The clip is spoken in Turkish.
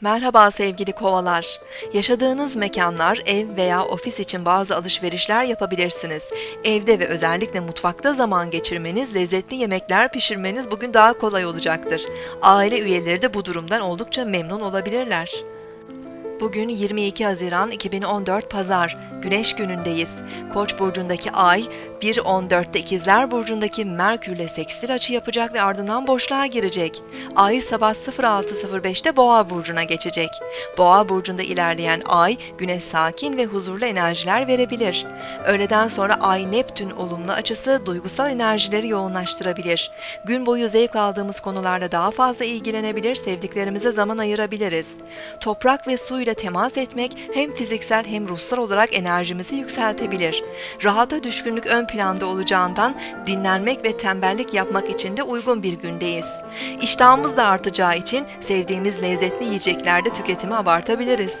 Merhaba sevgili kovalar. Yaşadığınız mekanlar, ev veya ofis için bazı alışverişler yapabilirsiniz. Evde ve özellikle mutfakta zaman geçirmeniz, lezzetli yemekler pişirmeniz bugün daha kolay olacaktır. Aile üyeleri de bu durumdan oldukça memnun olabilirler. Bugün 22 Haziran 2014 Pazar, Güneş günündeyiz. Koç burcundaki Ay, 1.14'te İkizler burcundaki Merkürle sekstil açı yapacak ve ardından boşluğa girecek. Ay sabah 06.05'te Boğa burcuna geçecek. Boğa burcunda ilerleyen Ay, güne sakin ve huzurlu enerjiler verebilir. Öğleden sonra Ay Neptün olumlu açısı duygusal enerjileri yoğunlaştırabilir. Gün boyu zevk aldığımız konularla daha fazla ilgilenebilir, sevdiklerimize zaman ayırabiliriz. Toprak ve su ile temas etmek hem fiziksel hem ruhsal olarak enerjimizi yükseltebilir. Rahata düşkünlük ön planda olacağından dinlenmek ve tembellik yapmak için de uygun bir gündeyiz. İştahımız da artacağı için sevdiğimiz lezzetli yiyeceklerde tüketimi abartabiliriz.